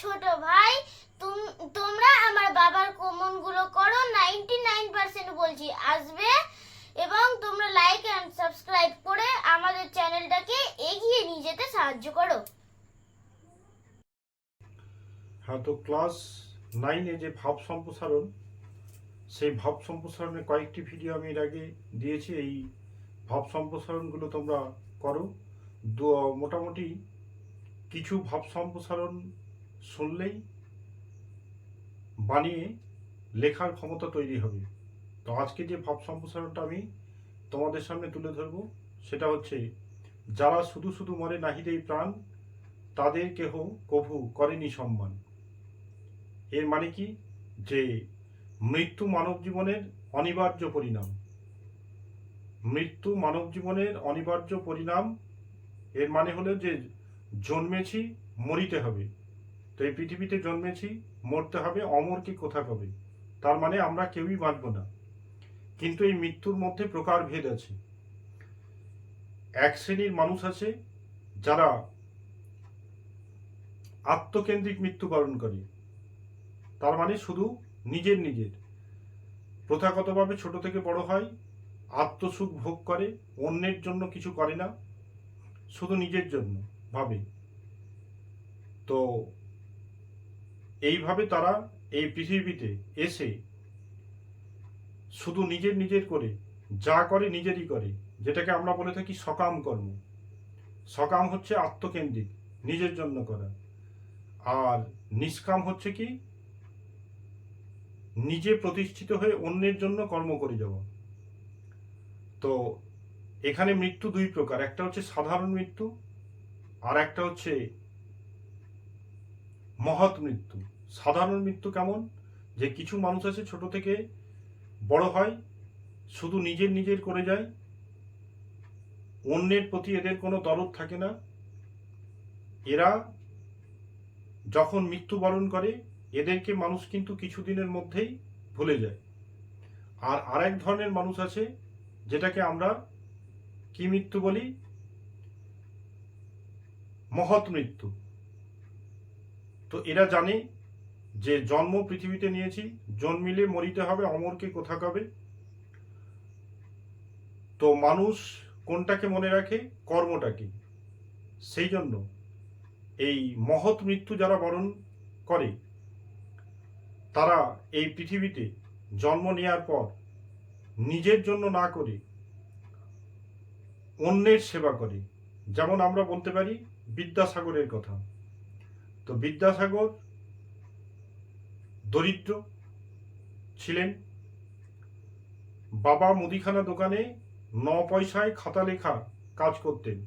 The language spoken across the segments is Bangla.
ছোট ভাই তোমরা আমার বাবার কমনগুলো করো নাইনটি নাইন বলছি, আসবে। এবং তোমরা লাইক এন্ড সাবস্ক্রাইব করে আমাদের চ্যানেলটাকে এগিয়ে নিয়ে যেতে সাহায্য করো। হ্যাঁ তো ক্লাস নাইনে যে ভাব সম্প্রসারণ, সেই ভাব সম্প্রসারণের কয়েকটি ভিডিও আমি এর আগে দিয়েছি। এই ভাব সম্প্রসারণগুলো তোমরা করো। মোটামুটি কিছু ভাব সম্প্রসারণ শুনলেই বানিয়ে লেখার ক্ষমতা তৈরি হবে। তো আজকে যে ভাব সম্প্রসারণটা আমি তোমাদের সামনে তুলে ধরবো, সেটা হচ্ছে যারা শুধু শুধু মরে নাহিদেই প্রাণ, তাদের কেহ কভু করেনি সম্মান। এর মানে কি? যে মৃত্যু মানব জীবনের অনিবার্য পরিণাম। মৃত্যু মানব জীবনের অনিবার্য পরিণাম, এর মানে হলো যে জন্মেছি, মরিতে হবে। তো এই পৃথিবীতে জন্মেছি, মরতে হবে, অমর কি কোথা কবে তার মানে আমরা কেউই বাঁচব না। কিন্তু এই মৃত্যুর মধ্যে প্রকার ভেদ আছে। এক শ্রেণির মানুষ আছে যারা আত্মকেন্দ্রিক মৃত্যুবরণ করে। তার মানে শুধু নিজের নিজের। প্রথাগতভাবে ছোট থেকে বড় হয়, আত্মসুখ ভোগ করে, অন্যের জন্য কিছু করে না, শুধু নিজের জন্য ভাবে। তো এইভাবে তারা এই পৃথিবীতে এসে শুধু নিজের নিজের করে, যা করে নিজেরই করে, যেটাকে আমরা বলে থাকি সকাম কর্ম। সকাম হচ্ছে আত্মকেন্দ্রিক, নিজের জন্য করা। আর নিষ্কাম হচ্ছে কি? নিজে প্রতিষ্ঠিত হয়ে অন্যের জন্য কর্ম করে যাওয়া। তো এখানে মৃত্যু দুই প্রকার, একটা হচ্ছে সাধারণ মৃত্যু আর একটা হচ্ছে মহৎ মৃত্যু। সাধারণ মৃত্যু কেমন? যে কিছু মানুষ আছে ছোট থেকে বড় হয়, শুধু নিজের নিজের করে যায়, অন্যের প্রতি এদের কোনো দরদ থাকে না। এরা যখন মৃত্যুবরণ করে, এদেরকে মানুষ কিন্তু কিছুদিনের মধ্যেই ভুলে যায়। আর আরেক ধরনের মানুষ আছে, যেটাকে আমরা কি মৃত্যু বলি? মহৎ মৃত্যু। তো এরা জানে যে জন্ম পৃথিবীতে নিয়েছি, জন্মিলে মরিতে হবে, অমরকে কোথা কবে তো মানুষ কোনটাকে মনে রাখে? কর্মটাকে। সেই জন্য এই মহৎ মৃত্যু যারা বরণ করে, তারা এই পৃথিবীতে জন্ম নেওয়ার পর নিজের জন্য না করে, অন্যের সেবা করে। যেমন আমরা বলতে পারি বিদ্যাসাগরের কথা। তো বিদ্যাসাগর দরিদ্র ছিলেন। বাবা মুদিখানা দোকানে ন পয়সায় খাতা লেখা কাজ করতেন।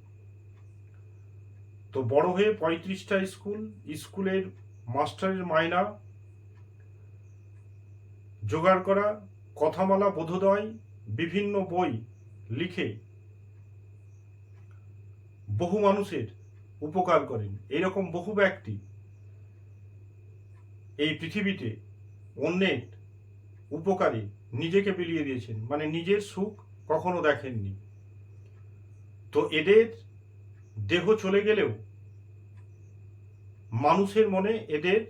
তো বড় হয়ে পঁয়ত্রিশটা স্কুল, স্কুলের মাস্টারের মায়না জোগাড় করা, কথামালা বোধোদয়, বিভিন্ন বই লিখে বহু মানুষের উপকার করেন। এরকম বহু ব্যক্তি এই পৃথিবীতে অন্যের উপকারে নিজেকে বিলিয়ে দিয়েছেন মানে নিজের সুখ কখনো দেখেননি। তো এদের দেহ চলে গেলেও মানুষের মনে এদের,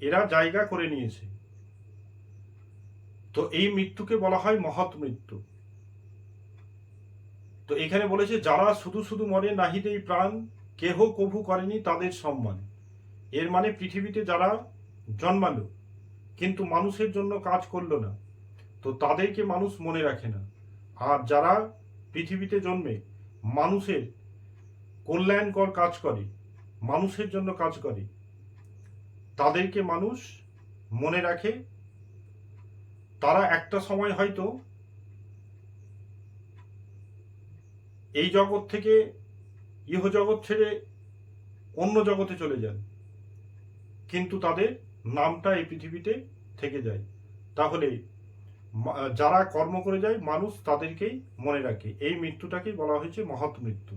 এরা জায়গা করে নিয়েছে। তো এই মৃত্যুকে বলা হয় মহৎ মৃত্যু। তো এখানে বলেছে, যারা শুধু শুধু মরে নাহিদেই প্রাণ, কেহ কভু করেনি তাদের সম্মান। এর মানে পৃথিবীতে যারা জন্মালো। কিন্তু মানুষের জন্য কাজ করল না। তো তাদেরকে মানুষ মনে রাখে না। আর যারা পৃথিবীতে জন্মে মানুষের কল্যাণকর কাজ করে, মানুষের জন্য কাজ করে, তাদেরকে মানুষ মনে রাখে। তারা একটা সময় হয়তো এই জগৎ থেকে ইহ জগৎ ছেড়ে অন্য জগতে চলে যান। কিন্তু তাদের নামটা এই পৃথিবীতে থেকে যায়। তাহলে যারা কর্ম করে যায়, মানুষ তাদেরকেই মনে রাখে। এই মৃত্যুটাকেই বলা হয়েছে মহৎ মৃত্যু।